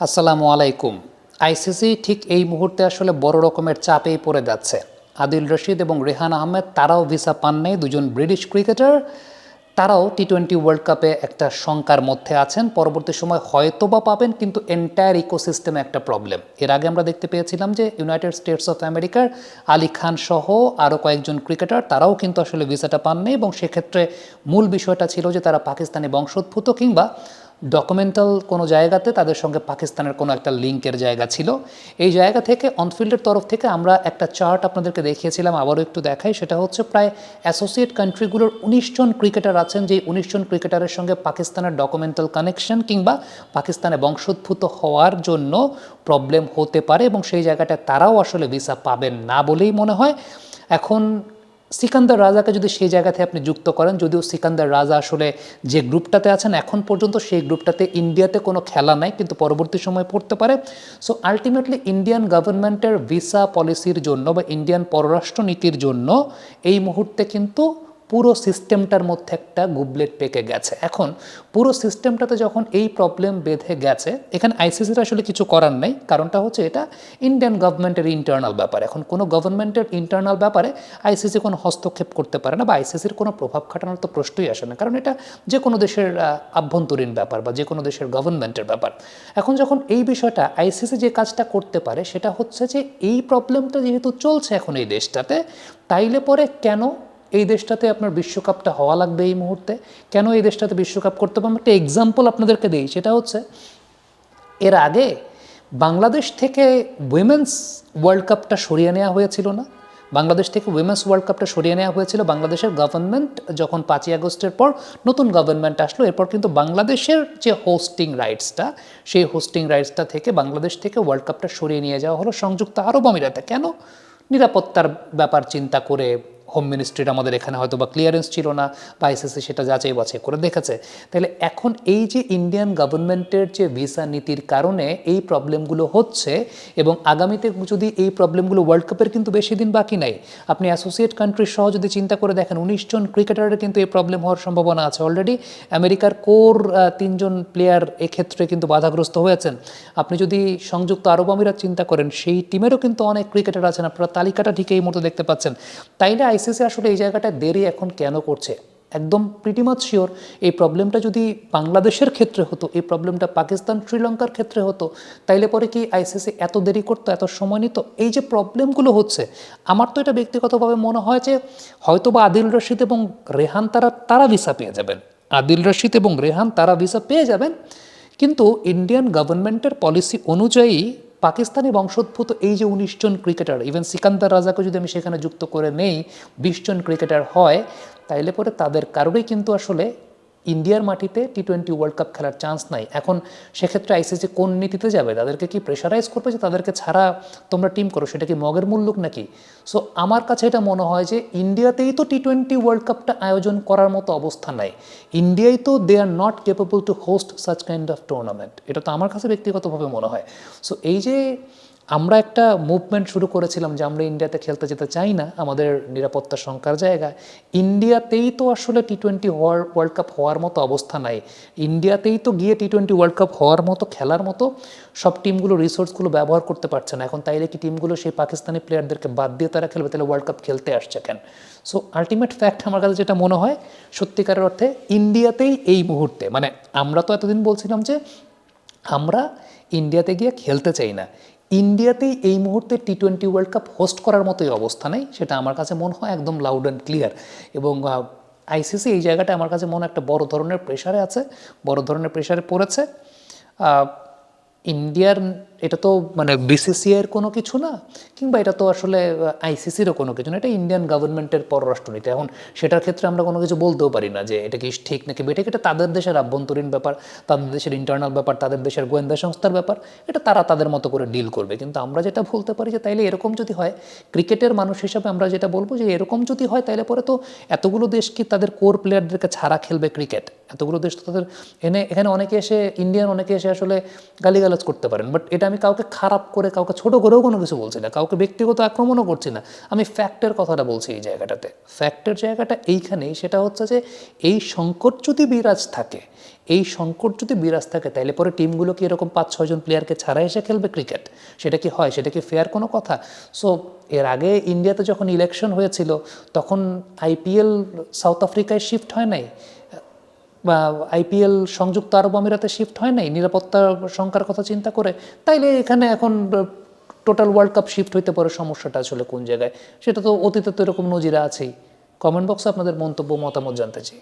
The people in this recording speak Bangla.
আসসালামু আলাইকুম। আইসিসি ঠিক এই মুহূর্তে আসলে বড় রকমের চাপেই পড়ে যাচ্ছে। আদিল রশিদ এবং রেহান আহমেদ তারাও ভিসা পান নেই। দুজন ব্রিটিশ ক্রিকেটার, তারাও টি টোয়েন্টি ওয়ার্ল্ড কাপে একটা শঙ্কার মধ্যে আছেন। পরবর্তী সময় হয়তো বা পাবেন, কিন্তু এন্টায়ার ইকোসিস্টেমে একটা প্রবলেম এর আগে আমরা দেখতে পেয়েছিলাম যে ইউনাইটেড স্টেটস অফ আমেরিকার আলী খান সহ আরও কয়েকজন ক্রিকেটার, তারাও কিন্তু আসলে ভিসাটা পাননি এবং সেক্ষেত্রে মূল বিষয়টা ছিল যে তারা পাকিস্তানি বংশোদ্ভূত কিংবা ডকুমেন্টাল কোনো জায়গাতে তাদের সঙ্গে পাকিস্তানের কোনো একটা লিঙ্কের জায়গা ছিল। এই জায়গা থেকে অনফিল্ডের তরফ থেকে আমরা একটা চার্ট আপনাদেরকে দেখিয়েছিলাম, আবারও একটু দেখাই। সেটা হচ্ছে প্রায় অ্যাসোসিয়েট কান্ট্রিগুলোর উনিশ জন ক্রিকেটার আছেন যে উনিশ জন ক্রিকেটারের সঙ্গে পাকিস্তানের ডকুমেন্টাল কানেকশন কিংবা পাকিস্তানে বংশোদ্ভূত হওয়ার জন্য প্রবলেম হতে পারে এবং সেই জায়গাটায় তারাও আসলে ভিসা পাবেন না বলেই মনে হয়। এখন সিকান্দার রাজাকে যদি সেই জায়গাতে আপনি যুক্ত করেন, যদিও সিকান্দার রাজা আসলে যে গ্রুপটাতে আছেন, এখন পর্যন্ত সেই গ্রুপটাতে ইন্ডিয়াতে কোনো খেলা নাই, কিন্তু পরবর্তী সময় পড়তে পারে। সো আলটিমেটলি ইন্ডিয়ান গভর্নমেন্টের ভিসা পলিসির জন্য বা ইন্ডিয়ান পররাষ্ট্র নীতির জন্য এই মুহূর্তে কিন্তু পুরো সিস্টেমটার মধ্যে একটা গুবলেট পেকে গেছে। এখন পুরো সিস্টেমটাতে যখন এই প্রবলেম বেঁধে গেছে, এখানে আইসিসির আসলে কিছু করার নেই। কারণটা হচ্ছে এটা ইন্ডিয়ান গভর্নমেন্টের ইন্টারনাল ব্যাপার। এখন কোনো গভর্নমেন্টের ইন্টারনাল ব্যাপারে আইসিসি কোনো হস্তক্ষেপ করতে পারে না বা আইসিসির কোনো প্রভাব খাটানোর তো প্রশ্নই আসে না। কারণ এটা যে কোনো দেশের আভ্যন্তরীণ ব্যাপার বা যে কোনো দেশের গভর্নমেন্টের ব্যাপার। এখন যখন এই বিষয়টা আইসিসি যে কাজটা করতে পারে, সেটা হচ্ছে যে এই প্রবলেমটা যেহেতু চলছে এখন এই দেশটাতে, তাইলে পরে কেন এই দেশটাতে আপনার বিশ্বকাপটা হওয়া লাগবে এই মুহূর্তে। কেন এই দেশটাতে বিশ্বকাপ করতে পারব একটা এক্সাম্পল আপনাদেরকে দিই, সেটা হচ্ছে, এর আগে বাংলাদেশ থেকে উইমেন্স ওয়ার্ল্ড কাপটা সরিয়ে নেওয়া হয়েছিল না? বাংলাদেশ থেকে উইমেন্স ওয়ার্ল্ড কাপটা সরিয়ে নেওয়া হয়েছিল বাংলাদেশের গভর্নমেন্ট যখন পাঁচই আগস্টের পর নতুন গভর্নমেন্ট আসলো, এরপর কিন্তু বাংলাদেশের যে হোস্টিং রাইটসটা সেই হোস্টিং রাইটসটা থেকে বাংলাদেশ থেকে ওয়ার্ল্ড কাপটা সরিয়ে নিয়ে যাওয়া হলো সংযুক্ত আরব আমিরাতে। কেন? নিরাপত্তার ব্যাপার চিন্তা করে হোম মিনিস্ট্রির আমাদের এখানে হয়তো বা ক্লিয়ারেন্স ছিল না, বা আইসিসি সেটা যাচাই বাছাই করে দেখেছে। তাহলে এখন এই যে ইন্ডিয়ান গভর্নমেন্টের যে ভিসা নীতির কারণে এই প্রবলেমগুলো হচ্ছে, এবং আগামীতে যদি এই প্রবলেমগুলো ওয়ার্ল্ড কাপের কিন্তু বেশি দিন বাকি নাই, আপনি অ্যাসোসিয়েট কান্ট্রির সহ যদি চিন্তা করে দেখেন, উনিশ জন ক্রিকেটারের কিন্তু এই প্রবলেম হওয়ার সম্ভাবনা আছে অলরেডি আমেরিকার কোর তিনজন প্লেয়ার এক্ষেত্রে কিন্তু বাধাগ্রস্ত হয়েছেন। আপনি যদি সংযুক্ত আরব আমিরাত চিন্তা করেন, সেই টিমেরও কিন্তু অনেক ক্রিকেটার আছেন, আপনারা তালিকাটা ঠিক এই মতো দেখতে পাচ্ছেন। তাইলে আইসিসি আসলে এই জায়গাটা দেরি এখন কেন করছে? একদম প্রিটিমাচ শিওর এই প্রবলেমটা যদি বাংলাদেশের ক্ষেত্রে হতো, এই প্রবলেমটা পাকিস্তান, শ্রীলঙ্কার ক্ষেত্রে হতো, তাইলে পরে কি আইসিসি এত দেরি করতো, এত সময় নিত? এই যে প্রবলেমগুলো হচ্ছে, আমার তো এটা ব্যক্তিগতভাবে মনে হয় যে হয়তো বা আদিল রশিদ এবং রেহান তারা তারা ভিসা পেয়ে যাবেন। আদিল রশিদ এবং রেহান তারা ভিসা পেয়ে যাবেন, কিন্তু ইন্ডিয়ান গভর্নমেন্টের পলিসি অনুযায়ী পাকিস্তানি বংশোদ্ভূত এই যে উনিশ জন ক্রিকেটার ইভেন সিকান্দার রাজাকে যদি আমি সেখানে যুক্ত করে নেই, বিশ জন ক্রিকেটার হয়, তাইলে পরে তাদের কারোরই কিন্তু আসলে ইন্ডিয়ার মাটিতে টি টোয়েন্টি ওয়ার্ল্ড কাপ খেলার চান্স নাই। এখন সেক্ষেত্রে আইসিসি কোন নীতিতে যাবে? তাদেরকে কি প্রেশারাইজ করবে যে তাদেরকে ছাড়া তোমরা টিম করো? সেটা কি মগের মূল্যক নাকি? সো আমার কাছে এটা মনে হয় যে ইন্ডিয়াতেই তো টি টোয়েন্টি ওয়ার্ল্ড কাপটা আয়োজন করার মতো অবস্থা নাই। ইন্ডিয়ায় তো they are not capable to host such kind of tournament এটা তো আমার কাছে ব্যক্তিগতভাবে মনে হয়। সো এই যে আমরা একটা মুভমেন্ট শুরু করেছিলাম যে আমরা ইন্ডিয়াতে খেলতে যেতে চাই না, আমাদের নিরাপত্তা শঙ্কার জায়গায় ইন্ডিয়াতেই তো আসলে টি টোয়েন্টি হওয়ার ওয়ার্ল্ড কাপ হওয়ার মতো অবস্থা নাই। ইন্ডিয়াতেই তো গিয়ে টি টোয়েন্টি ওয়ার্ল্ড কাপ হওয়ার মতো, খেলার মতো সব টিমগুলো রিসোর্সগুলো ব্যবহার করতে পারছে না। এখন তাইলে কি টিমগুলো সেই পাকিস্তানি প্লেয়ারদেরকে বাদ দিয়ে তারা খেলবে? তাহলে ওয়ার্ল্ড কাপ খেলতে আসছে কেন? সো আলটিমেট ফ্যাক্ট আমার কাছে যেটা মনে হয়, সত্যিকারের অর্থে ইন্ডিয়াতেই এই মুহূর্তে মানে আমরা তো এতদিন বলছিলাম যে আমরা ইন্ডিয়াতে গিয়ে খেলতে চাই না। ইন্ডিয়াতেই এই মুহূর্তে T twenty world cup host করার মতোই অবস্থা নেই, সেটা আমার কাছে মনে হয় একদম লাউড অ্যান্ড ক্লিয়ার এবং আইসিসি এই জায়গাটা আমার কাছে মনে একটা বড় ধরনের প্রেশারে আছে, বড় ধরনের প্রেশারে পড়েছে। ইন্ডিয়ার এটা তো মানে বিসিসিআইয়ের কোনো কিছু না, কিংবা এটা তো আসলে আইসিসিরও কোনো কিছু না, এটা ইন্ডিয়ান গভর্নমেন্টের পররাষ্ট্রনীতি এখন সেটার ক্ষেত্রে আমরা কোনো কিছু বলতেও পারি না যে এটা কি ঠিক নাকি বেঠিক, এটা তাদের দেশের আভ্যন্তরীণ ব্যাপার, তাদের দেশের ইন্টারনাল ব্যাপার, তাদের দেশের গোয়েন্দা সংস্থার ব্যাপার, এটা তারা তাদের মতো করে ডিল করবে। কিন্তু আমরা যেটা বলতে পারি যে তাইলে এরকম যদি হয়, ক্রিকেটের মানুষ হিসাবে আমরা যেটা বলব যে এরকম যদি হয়, তাইলে পরে তো এতগুলো দেশ কি তাদের কোর প্লেয়ারদেরকে ছাড়া খেলবে ক্রিকেট এতগুলো দেশ তো তাদের এনে, এখানে অনেকে এসে ইন্ডিয়ান অনেকে এসে আসলে গালিগালাজ করতে পারেন বাট এটা আমি কাউকে খারাপ করে, কাউকে ছোট করেও কোনো কিছু বলছি না, কাউকে ব্যক্তিগত আক্রমণও করছি না। আমি ফ্যাক্টের কথাটা বলছি এই জায়গাটাতে। ফ্যাক্টের জায়গাটা এইখানেই, সেটা হচ্ছে যে এই সংকট যদি বিরাজ থাকে, এই সংকট যদি বিরাজ থাকে তাহলে পরে টিমগুলো কি এরকম পাঁচ ছয়জন প্লেয়ারকে ছাড়া এসে খেলবে ক্রিকেট সেটা কি হয়? সেটা কি ফেয়ার কোনো কথা? সো এর আগে ইন্ডিয়াতে যখন ইলেকশন হয়েছিল, তখন আইপিএল সাউথ আফ্রিকায় শিফট হয় নাই? আইপিএল সংযুক্ত আরব আমিরাতে শিফট হয় নাই? নিরাপত্তা সংখ্যার কথা চিন্তা করে? তাইলে এখানে এখন টোটাল ওয়ার্ল্ড কাপ শিফট হইতে পারে সমস্যাটা আসলে কোন জায়গায়? সেটা তো অতীতে তো এরকম নজিরা আছেই। কমেন্ট বক্সে আপনাদের মন্তব্য, মতামত জানতে চাই।